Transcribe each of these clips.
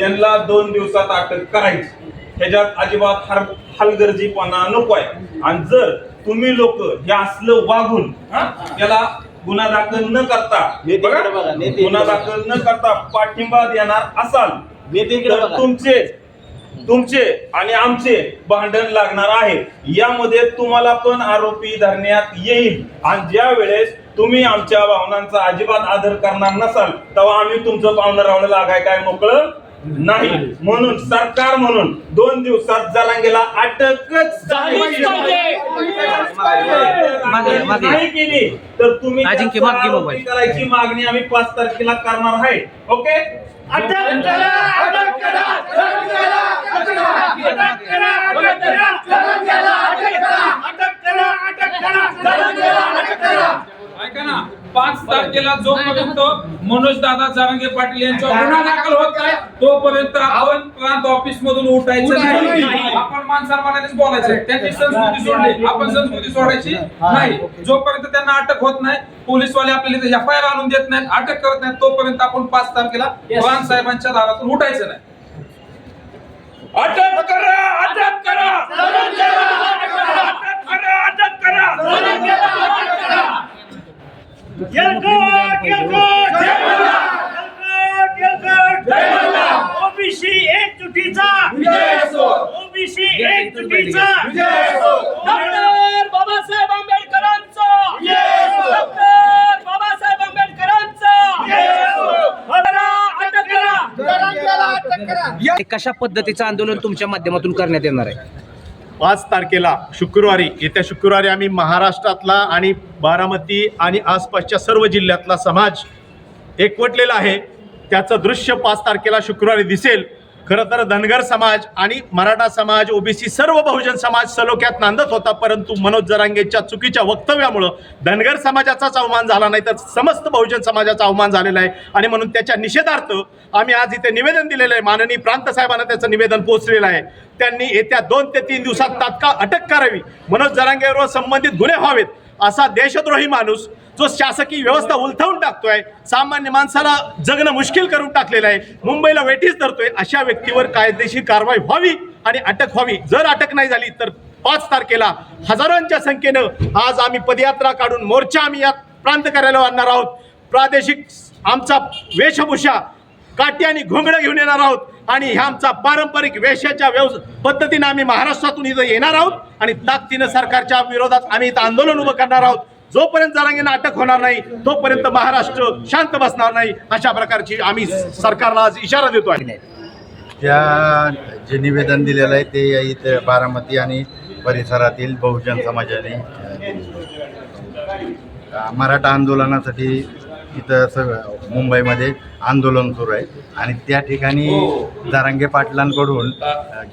त्यांना दोन दिवसात अटक करायची ह्याच्यात अजिबात हर हलगर्जीपणा नको आहे आणि जर तुम्ही लोक हे असलं वागून त्याला गुन्हा दाखल न करता गुन्हा. दाखल न करता पाठिंबा देणार असाल तर. तुमचे तुमचे आणि आमचे भांडण लागणार आहे यामध्ये तुम्हाला पण आरोपी धरण्यात येईल आणि ज्या वेळेस तुम्ही आमच्या भावनांचा अजिबात आदर करणार नसाल तेव्हा आम्ही तुमचं पाहुणं रावलं लागाय काय मोकळं नाही म्हणून सरकार म्हणून दोन दिवसात जरांगेला अटकच. नाही केली तर तुम्ही. करायची मागणी आम्ही पाच तारखेला करणार आहे ओके अटक करा अटक करा अटक करा अटक करा अटक करा अटक करा अटक करा ऐका ना पाच तारखेला जोपर्यंत मनोज दादा जारंगे पाटील यांच्यावर गुन्हा दाखल होत नाही तोपर्यंत आपण प्रांत ऑफिस मधून उठायचं नाही. आपण माणसामानेच बोलायचं. त्यांची संस्कृती सोडली आपण संस्कृती सोडायची नाही. जोपर्यंत त्यांना अटक होत नाही पोलीसवाले आपल्याला एफ आय आर आणून देत नाहीत अटक करत नाहीत तोपर्यंत आपण पाच तारखेला प्रांत साहेबांच्या दारातून उठायचं नाही. अटक करा. अटक करा तेलंगणा अटक करा अटक करा अटक करा तेलंगणा अटक करा येलकोट येलकोट जय मल्ला येलकोट येलकोट जय मल्ला ओबीसी एकजुटीचा विजय असो ओबीसी एकजुटीचा विजय असो डॉक्टर बाबासाहेब आंबेडकरांचा. विजय असो. डॉक्टर बाबासाहेब आंबेडकरांचा. विजय असो. अटक करा. अटक करा. हे कशा पद्धतीचं आंदोलन तुमच्या माध्यमातून करण्यात येणार आहे? पाच तारखेला शुक्रवारी येत्या शुक्रवारी आम्ही महाराष्ट्रातला आणि बारामती आणि आसपासच्या सर्व जिल्ह्यातला समाज एकवटलेला आहे. त्याचं दृश्य पाच तारखेला शुक्रवारी दिसेल. खरं तर धनगर समाज आणि मराठा समाज ओबीसी सर्व बहुजन समाज सलोख्यात नांदत होता परंतु मनोज जरांगेच्या चुकीच्या वक्तव्यामुळं धनगर समाजाचाच अवमान झाला नाही तर समस्त बहुजन समाजाचा अवमान झालेला आहे. आणि म्हणून त्याच्या निषेधार्थ आम्ही आज इथे निवेदन दिलेलं आहे. माननीय प्रांत साहेबांना त्याचं निवेदन पोहोचलेलं आहे. त्यांनी येत्या दोन ते तीन दिवसात तात्काळ अटक करावी. मनोज जरांगेवर संबंधित गुन्हे व्हावेत असा देशद्रोही माणूस जो शासकीय व्यवस्था उलथवून टाकतोय सामान्य माणसाला जगणं मुश्किल करून टाकलेलं आहे. मुंबईला वेठीच धरतोय अशा व्यक्तीवर कायदेशीर कारवाई व्हावी आणि अटक व्हावी. जर अटक नाही झाली तर पाच तारखेला हजारांच्या संख्येनं आज आम्ही पदयात्रा काढून मोर्चा आम्ही या प्रांत कार्यालयावर आणणार आहोत. प्रादेशिक आमचा वेशभूषा काठी आणि घोंगडं घेऊन येणार आहोत आणि ह्या आमचा पारंपरिक वेशाच्या व्यवस पद्धतीनं आम्ही महाराष्ट्रातून इथं येणार आहोत आणि ताकदीनं सरकारच्या विरोधात आम्ही इथं आंदोलन उभं करणार आहोत. जोपर्यंत जरांगींना अटक होणार नाही तोपर्यंत महाराष्ट्र शांत बसणार नाही अशा प्रकारची आम्ही सरकारला आज इशारा देतो आहे. त्या जे निवेदन दिलेलं आहे ते इथे बारामती आणि परिसरातील बहुजन समाजाने मराठा आंदोलनासाठी इथं सगळं मुंबईमध्ये आंदोलन सुरू आहे आणि त्या ठिकाणी जारांगे पाटलांकडून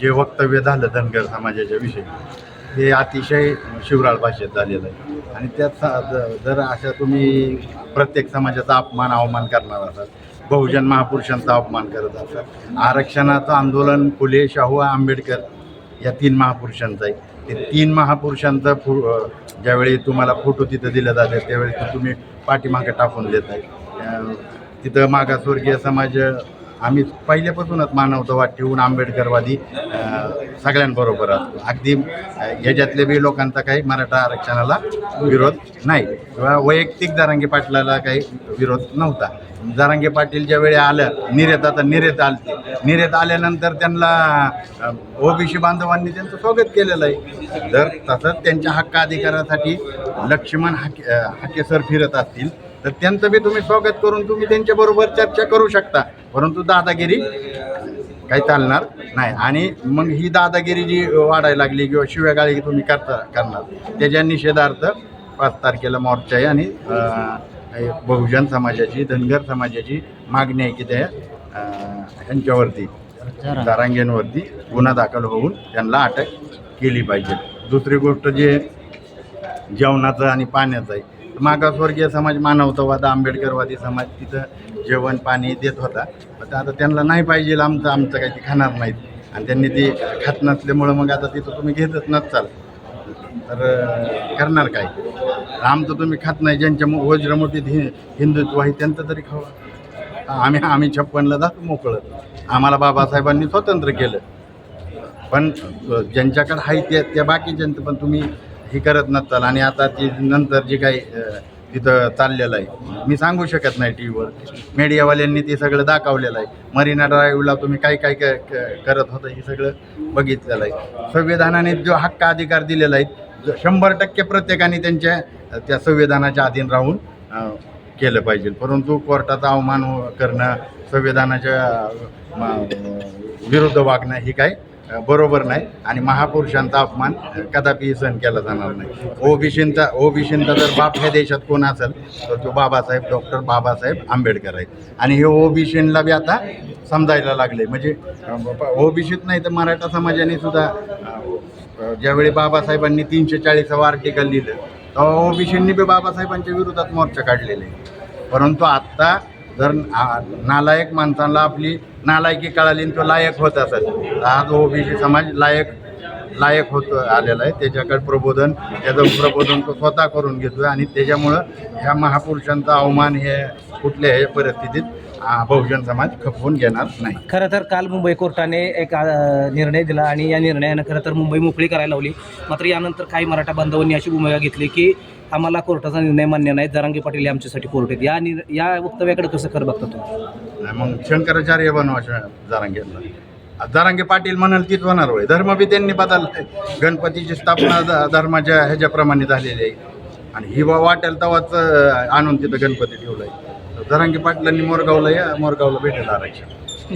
जे वक्तव्य झालं धनगर समाजाच्या विषयी ते अतिशय शिवराळ भाषेत झालेलं आहे. आणि त्यात जर अशा तुम्ही प्रत्येक समाजाचा अपमान अवमान करणार असाल बहुजन महापुरुषांचा अपमान करत असाल आरक्षणाचं आंदोलन फुले शाहू आंबेडकर या तीन महापुरुषांचं आहे. ते तीन महापुरुषांचा फु ज्यावेळी तुम्हाला फोटो तिथं दिला जाते त्यावेळी तुम्ही पाठीमागे टाकून देत आहे तिथं मागासवर्गीय समाज आम्ही पहिल्यापासूनच मानवतावाद ठेवून आंबेडकरवादी सगळ्यांबरोबर असतो अगदी ह्याच्यातले बी लोकांचा काही मराठा आरक्षणाला विरोध नाही. किंवा वैयक्तिक जरांगे पाटलाला काही विरोध नव्हता. जारांगे पाटील ज्या वेळी आलं निर्यात आता निर्यात आलते. निर्यात आल्यानंतर त्यांना ओबीसी बांधवांनी त्यांचं स्वागत केलेलं आहे. जर तसंच त्यांच्या हक्क अधिकारासाठी लक्ष्मण हाके हाकेसर फिरत असतील तर त्यांचं बी तुम्ही स्वागत करून तुम्ही त्यांच्याबरोबर चर्चा करू शकता. परंतु दादागिरी काही चालणार नाही. आणि मग ही दादागिरी जी वाढायला लागली किंवा शिव्यागाळी तुम्ही करता करणार त्याच्या निषेधार्थ पाच तारखेला मोर्चा आहे आणि बहुजन समाजाची धनगर समाजाची मागणी आहे की त्या ह्यांच्यावरती दारांगेंवरती गुन्हा दाखल होऊन त्यांना अटक केली पाहिजे. दुसरी गोष्ट जे जेवणाचं आणि पाण्याचं आहे मागासवर्गीय समाज मानवतावाद आंबेडकरवादी समाज तिथं जेवण पाणी देत होता. पण आता त्यांना नाही पाहिजे आमचं आमचं काही ते खाणार नाहीत. आणि त्यांनी ते खात नसल्यामुळं मग आता तिथं तुम्ही घेतच नसाल तर करणार काय? आमचं तुम्ही खात नाही ज्यांच्या मो- हि हिंदुत्व आहे त्यांचं तरी खावा. आम्ही आम्ही छप्पनला जातो मोकळं. आम्हाला बाबासाहेबांनी स्वतंत्र केलं. पण ज्यांच्याकडे आहे त्या त्या बाकीच्यांचं पण तुम्ही हे करत नसताल आणि आता ती नंतर जे काही तिथं चाललेलं आहे. मी सांगू शकत नाही टी व्हीवर मीडियावाल्यांनी ते सगळं दाखवलेलं आहे. मरीना ड्राईव्हला तुम्ही काय काय क- करत होता हे सगळं बघितलेलं आहे. संविधानाने जो हक्क अधिकार दिलेला आहे जो शंभर टक्के प्रत्येकाने त्यांच्या त्या संविधानाच्या अधीन राहून केलं पाहिजे. परंतु कोर्टाचा अवमान हो- करणं संविधानाच्या विरुद्ध वागणं ही काय बरोबर नाही आणि महापुरुषांचा अपमान कदापि सहन केला जाणार नाही. ओबीसींचा ओबीसींचा जर बाप ह्या देशात कोण असेल तर तो बाबासाहेब डॉक्टर बाबासाहेब आंबेडकर आहे आणि हे ओबीसींना बी आता समजायला लागले. म्हणजे ओबीसीत नाही तर मराठा समाजाने सुद्धा ज्यावेळी बाबासाहेबांनी तीनशे चाळीसावं आर्टिकल लिहिलं तेव्हा ओबीसींनी बी बाबासाहेबांच्या विरोधात मोर्चा काढलेले परंतु आत्ता जर नालायक माणसाला आपली नालायकी कळाली आणि तो लायक होत असेल. आज ओबीसी समाज लायक लायक होत आलेला आहे. त्याच्याकडे प्रबोधन त्याचं प्रबोधन तो स्वतः करून घेतोय आणि त्याच्यामुळं ह्या महापुरुषांचा अवमान हे कुठल्याही परिस्थितीत बहुजन समाज खपवून घेणार नाही. खरं तर काल मुंबई कोर्टाने एक निर्णय दिला आणि या निर्णयानं खरं तर मुंबई मोकळी करायला लावली. मात्र यानंतर काही मराठा बांधवांनी अशी भूमिका घेतली की आम्हाला कोर्टाचा निर्णय मान्य नाही. जरांगे पाटील आमच्यासाठी कोर्ट आहेत. या निर या वक्तव्याकडे कसं कर बघता तुम्ही? नाही मग शंकराचार्य बनवा श- जरांगेला जरांगे पाटील म्हणाल तीच होणार होय. धर्म बी त्यांनी बदललाय गणपतीची स्थापना धर्माच्या ह्याच्याप्रमाणे झालेली आहे. आणि ही वाटेल तवाच आणून तिथं गणपती ठेवलाय. जरांगे पाटलांनी मोरगावला या मोरगावला भेटेल आरक्षण.